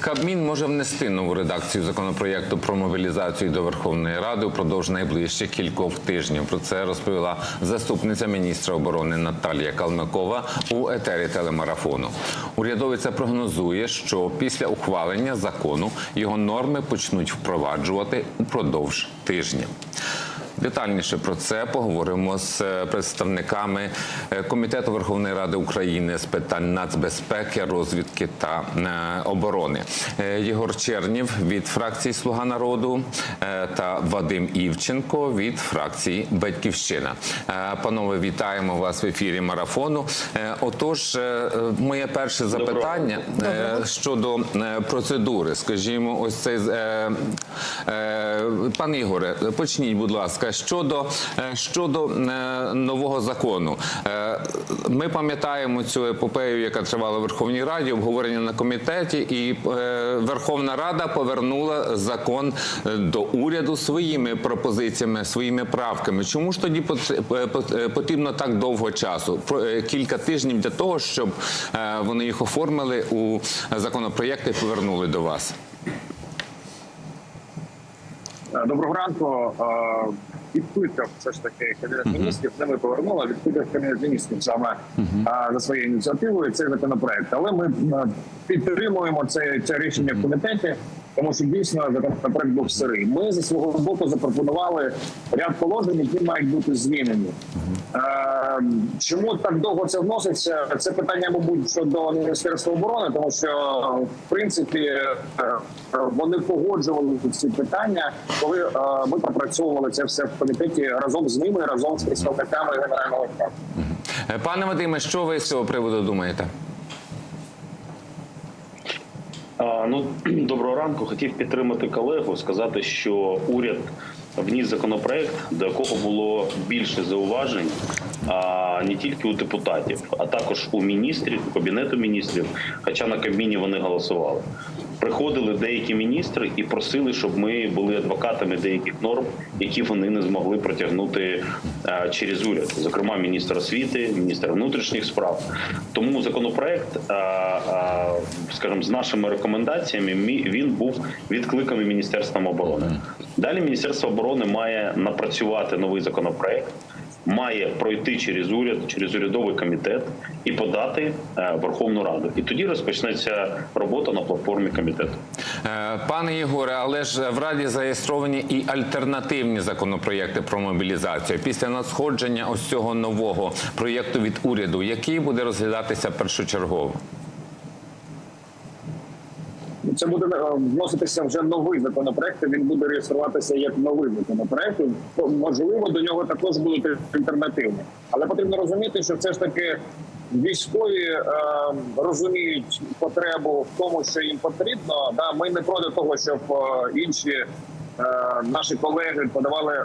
Кабмін може внести нову редакцію законопроєкту про мобілізацію до Верховної Ради упродовж найближчих кількох тижнів. Про це розповіла заступниця міністра оборони Наталія Калмикова у етері телемарафону. Урядовиця прогнозує, що після ухвалення закону його норми почнуть впроваджувати упродовж тижня. Детальніше про це поговоримо з е, представниками е, комітету Верховної Ради України з питань нацбезпеки, розвідки та е, оборони. Єгор Чернів від фракції Слуга народу та Вадим Івченко від фракції Батьківщина. Панове, вітаємо вас в ефірі марафону. Отож, моє перше запитання е, щодо процедури. Скажімо, ось цей пане Ігоре, почніть, будь ласка, щодо, е, щодо е, нового закону. Е, Ми пам'ятаємо цю епопею, яка тривала в Верховній Раді, обговорення на комітеті, і Верховна Рада повернула закон до уряду своїми пропозиціями, своїми правками. Чому ж тоді потр- пот- потрібно так довго часу? Кілька тижнів для того, щоб вони їх оформили у законопроєкти і повернули до вас. Доброго ранку. Відкликав все ж таки кабінет міністрів. Не ми повернули, а відкликав кабінет міністрів саме за своєю ініціативою цей законопроект. Але ми е, підтримуємо це, це рішення в комітеті, тому що дійсно законопроект був сирий. Ми зі свого боку запропонували ряд положень, які мають бути змінені. Е, Чому так довго це вноситься? Це питання, мабуть, щодо міністерства оборони, тому що в принципі е, вони погоджували ці питання, коли е, ми пропрацьовували це все в комітеті разом з ними, разом з представниками генерального штабу. Е, Пане Вадиме, що ви з цього приводу думаєте? Ну доброго ранку. Хотів підтримати колегу, сказати, що уряд вніс законопроект, до якого було більше зауважень, а не тільки у депутатів, а також у міністрів, у кабінету міністрів. Хоча на Кабміні вони голосували. Приходили деякі міністри і просили, щоб ми були адвокатами деяких норм, які вони не змогли протягнути е, через уряд, зокрема міністр освіти, міністр внутрішніх справ. Тому законопроект, е, е, скажімо, з нашими рекомендаціями, він був відкликаний міністерством оборони. Далі міністерство оборони має напрацювати новий законопроект. Має пройти через уряд, через урядовий комітет і подати е, Верховну Раду. І тоді розпочнеться робота на платформі комітету. Е, Пане Єгоре, але ж в Раді зареєстровані і альтернативні законопроєкти про мобілізацію. Після надходження ось цього нового проєкту від уряду, який буде розглядатися першочергово? Це буде е, вноситися вже новий законопроект. Він буде реєструватися як новий законопроект. Можливо, до нього також будуть альтернативні, але потрібно розуміти, що все ж таки військові е, розуміють потребу в тому, що їм потрібно. Да, ми не проти того, щоб е, інші. е, Наші колеги подавали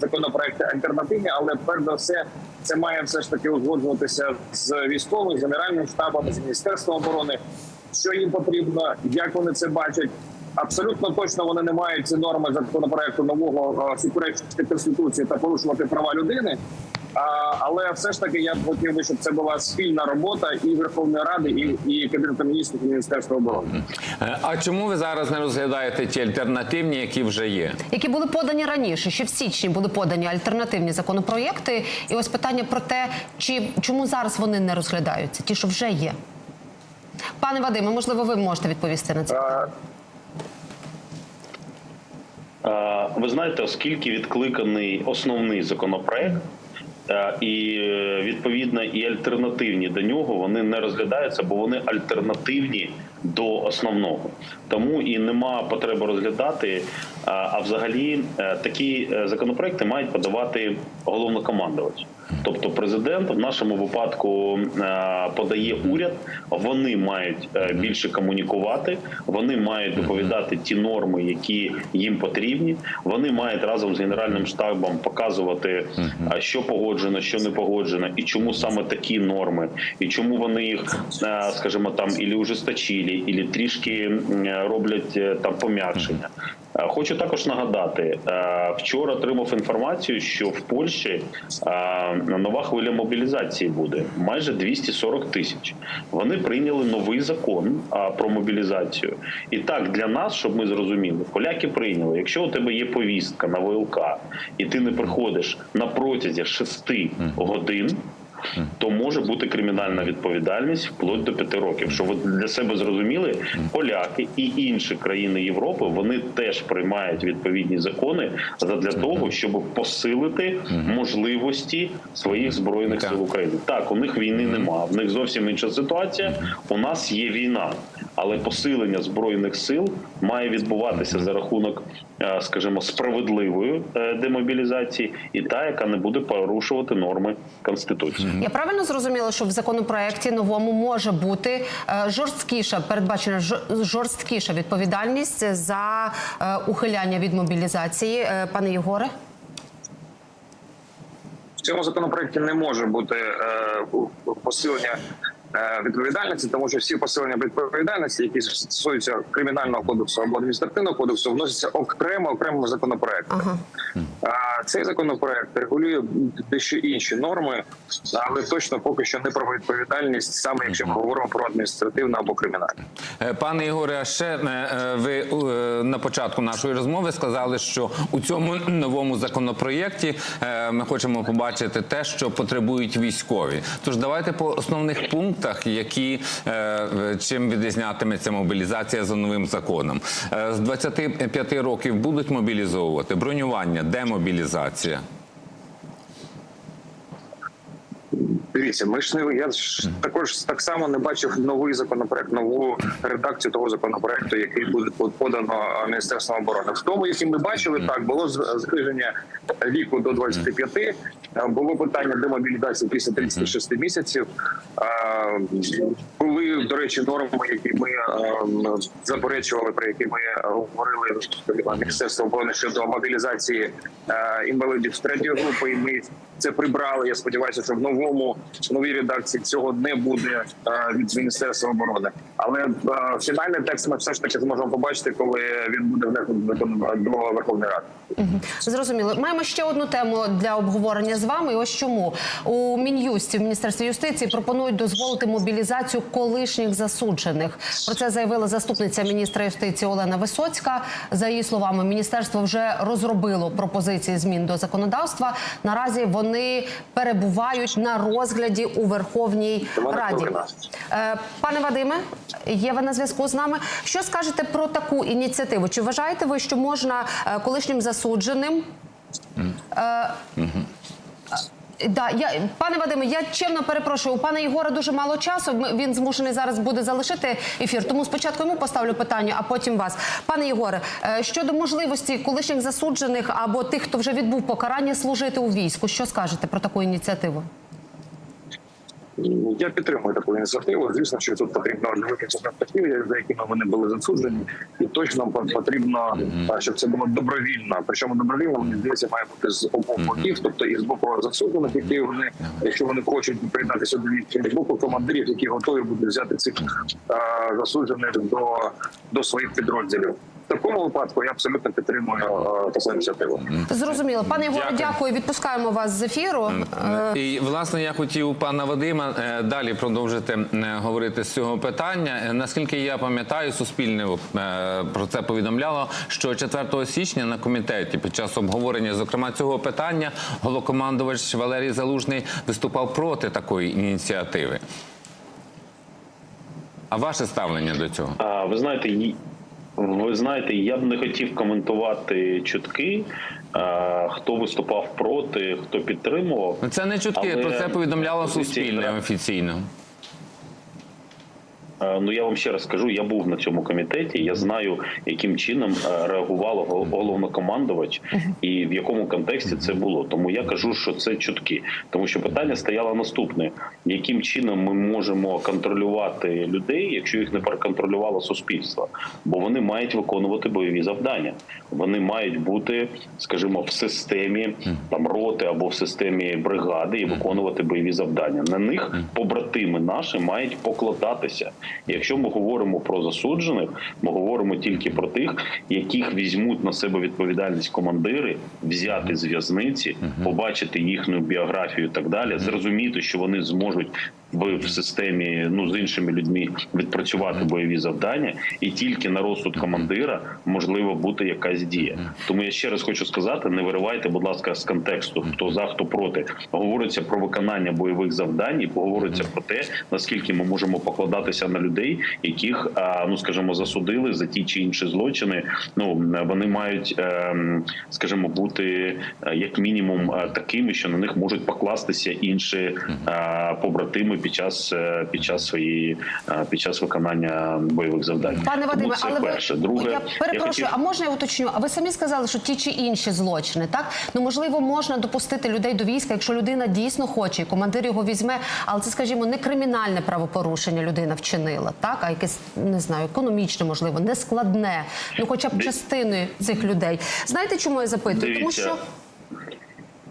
законопроекти альтернативні, але перш за все це має все ж таки узгоджуватися з військовим, з генеральним штабом, з міністерством оборони що їм потрібно, як вони це бачать. Абсолютно точно вони не мають ці норми законопроекту нового е, суперечити конституції та порушувати права людини. Але все ж таки я б хотів би, щоб це була спільна робота і Верховної Ради, і, і Кабінету міністрів і Міністерства оборони. Е, А чому ви зараз не розглядаєте ті альтернативні, які вже є? які були подані раніше. Ще в січні були подані альтернативні законопроєкти. І ось питання про те, чи чому зараз вони не розглядаються, ті, що вже є. Пане Вадиме, можливо, ви можете відповісти на це. Ви знаєте, оскільки відкликаний основний законопроект. І відповідно і альтернативні до нього вони не розглядаються, бо вони альтернативні до основного. Тому і нема потреби розглядати. е, А взагалі е, такі е, законопроекти мають подавати головнокомандувач. Тобто, президент в нашому випадку подає уряд. Вони мають більше комунікувати, вони мають доповідати ті норми, які їм потрібні. Вони мають разом з генеральним штабом показувати, що погоджено, що не погоджено, і чому саме такі норми, і чому вони їх, скажімо, там ілі ужесточили, ілі трішки роблять е, там пом'якшення. Е, Хочу також нагадати, е, вчора отримав інформацію, що в Польщі нова хвиля мобілізації буде майже 240 тисяч. Вони прийняли новий закон про мобілізацію. І так для нас, щоб ми зрозуміли, поляки прийняли. Якщо у тебе є повістка на ВЛК, і ти не приходиш на протязі 6 годин. То може бути кримінальна відповідальність вплоть до п'яти років. Що ви для себе зрозуміли, поляки і інші країни Європи вони теж приймають відповідні закони для того, щоб посилити можливості своїх збройних сил України. Так, у них війни нема. В них зовсім інша ситуація. У нас є війна, але посилення збройних сил має відбуватися за рахунок, е, скажімо, справедливої е, демобілізації, і та, яка не буде порушувати норми конституції. Я правильно зрозуміла, що в законопроекті новому може бути е, жорсткіша передбачена жорсткіша відповідальність за е, ухиляння від мобілізації, Е, пане Єгоре? В цьому законопроекті не може бути посилення відповідальності, тому що всі посилення відповідальності, які стосуються кримінального кодексу або адміністративного кодексу, вносяться окремо окремим законопроектом. Ага. Цей законопроект регулює дещо інші норми, але точно поки що не про відповідальність, саме якщо ми говоримо про адміністративну або кримінальну. Е, Пане Ігоре, а ще е, ви е, на початку нашої розмови сказали, що у цьому новому законопроєкті ми хочемо побачити те, що потребують військові. Тож давайте по основних пунктах, які чим відрізнятиметься мобілізація за новим законом. З 25 років будуть мобілізовувати бронювання, демобілізація. Дивіться, ми ж не я ж також так само не бачив новий законопроект, нову редакцію того законопроекту, який буде подано міністерством оборони. В тому, який ми бачили, так було зниження віку до 25, е, було питання демобілізації після 36 місяців. Е, Були до речі норми, які ми е, заперечували, про які ми говорили з міністерством оборони щодо мобілізації е, інвалідів з третьої групи. І ми це прибрали. Я сподіваюся, що в новому новій редакції цього не буде е, від міністерства оборони. Але е, фінальний текст ми все ж таки зможемо побачити, коли він буде внесений до Верховної Ради. Зрозуміло. Маємо ще одну тему для обговорення з вами. Ось чому у мін'юсті в міністерстві юстиції пропонують дозволити мобілізацію колишніх засуджених. Про це заявила заступниця міністра юстиції Олена Висоцька. За її словами, міністерство вже розробило пропозиції змін до законодавства. Наразі вони перебувають на розгляді у Верховній Раді. Е, Пане Вадиме, є ви на зв'язку з нами. Що скажете про таку ініціативу? Чи вважаєте ви, що можна е, колишнім засудженим? Е, Да, я пане Вадиме, я чемно перепрошую. У пана Єгора дуже мало часу. Він змушений зараз буде залишити ефір. Тому спочатку йому поставлю питання, а потім вас. Пане Єгоре, е, щодо можливості колишніх засуджених або тих, хто вже відбув покарання, служити у війську. Що скажете про таку ініціативу? Я підтримую таку ініціативу. Звісно, що тут потрібно статтів, за якими вони були засуджені, і точно потрібно, щоб це було добровільно. Причому добровільно мені здається, має бути з обох боків, тобто і з боку засуджених, які вони, якщо вони хочуть приєднатися до війська, і з боку командирів, які готові будуть взяти цих засуджених до, до своїх підрозділів. В такому випадку я абсолютно підтримую таку ініціативу. Зрозуміло. Пане Єгоре, Дякую. дякую. Відпускаємо вас з ефіру. Е, І власне я хотів пана Вадима е, далі продовжити е, говорити з цього питання. Е, Наскільки я пам'ятаю, суспільне е, про це повідомляло, що 4 січня на комітеті під час обговорення, зокрема цього питання, голокомандувач Валерій Залужний виступав проти такої ініціативи. А ваше ставлення до цього? А ви знаєте, ви знаєте, я б не хотів коментувати чутки, хто виступав проти, хто підтримував. Ну, Це не чутки, Але про це повідомляло суспільне офіційно. Е, Ну я вам ще раз скажу, я був на цьому комітеті. Я знаю, яким чином е, реагувало головнокомандувач і в якому контексті це було. Тому я кажу, що це чутки. Тому що питання стояло наступне: яким чином ми можемо контролювати людей, якщо їх не проконтролювало суспільство? Бо вони мають виконувати бойові завдання. Вони мають бути, скажімо, в системі там роти або в системі бригади і виконувати бойові завдання. На них побратими наші мають покладатися. Якщо ми говоримо про засуджених, ми говоримо тільки про тих, яких візьмуть на себе відповідальність командири, взяти з в'язниці, побачити їхню біографію і так далі, зрозуміти, що вони зможуть в, в системі ну з іншими людьми відпрацювати бойові завдання, і тільки на розсуд командира можливо бути якась дія. Тому я ще раз хочу сказати: не виривайте, будь ласка, з контексту, хто за, хто проти. Говориться про виконання бойових завдань, і поговориться про те, наскільки ми можемо покладатися на людей, яких ну скажімо, засудили за ті чи інші злочини. Ну вони мають, ем, скажімо, бути е, як мінімум е, такими, що на них можуть покластися інші побратими під час е, під час своєї е, під час виконання бойових завдань. Пане Тому Вадиме, це але перше. ви Друге, я перепрошую, хотів- а можна я уточню? А ви самі сказали, що ті чи інші злочини, так ну можливо, можна допустити людей до війська, якщо людина дійсно хоче, і командир його візьме, але це, скажімо, не кримінальне правопорушення людина вчинила, так а якесь не знаю, економічне, можливо, не складне. Ну, хоча б Ди- частини цих людей. Знаєте, чому я запитую? Тому що.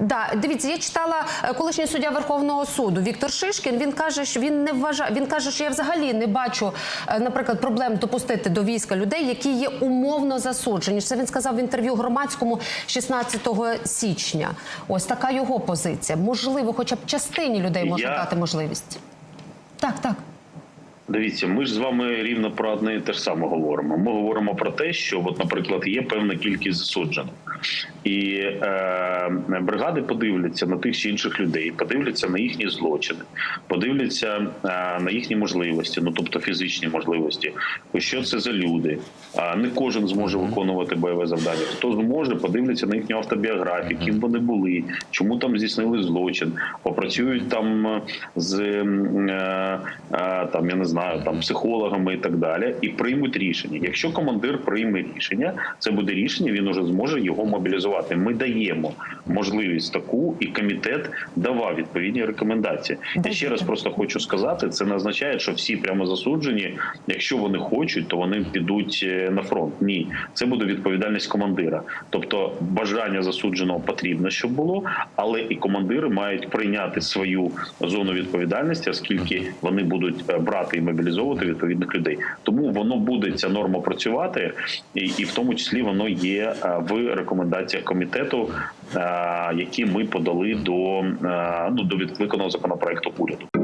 Да, дивіться, я читала е, колишній суддя Верховного суду Віктор Шишкін. Він каже, що він не вважає. Він каже, що я взагалі не бачу, е, наприклад, проблем допустити до війська людей, які є умовно засуджені. Це він сказав в інтерв'ю громадському 16 січня. Ось така його позиція. Можливо, хоча б частині людей можна Я- дати можливість. Так, так. Дивіться, ми ж з вами рівно про одне і те ж саме говоримо. Ми говоримо про те, що, от, наприклад, є певна кількість засуджених, і е, бригади подивляться на тих чи інших людей, подивляться на їхні злочини, подивляться е, на їхні можливості, ну тобто фізичні можливості. Що це за люди? Не кожен зможе виконувати бойове завдання. Хто зможе, подивляться на їхню автобіографію, ким вони були, чому там здійснили злочин, попрацюють там е, з е, е, там, я не знаю, там психологами і так далі, і приймуть рішення. Якщо командир прийме рішення, це буде рішення. Він уже зможе його мобілізувати. Ми даємо можливість таку, і комітет давав відповідні рекомендації. Я ще раз просто хочу сказати, це не означає, що всі прямо засуджені. Якщо вони хочуть, то вони підуть на фронт. Ні, це буде відповідальність командира. Тобто, бажання засудженого потрібно, щоб було, але і командири мають прийняти свою зону відповідальності, оскільки вони будуть е, брати і мобілізовувати відповідних людей. Тому воно буде ця норма працювати, і, і в тому числі воно є е, в рекомендаціях комітету, е, які ми подали до, ну, до відкликаного законопроекту уряду.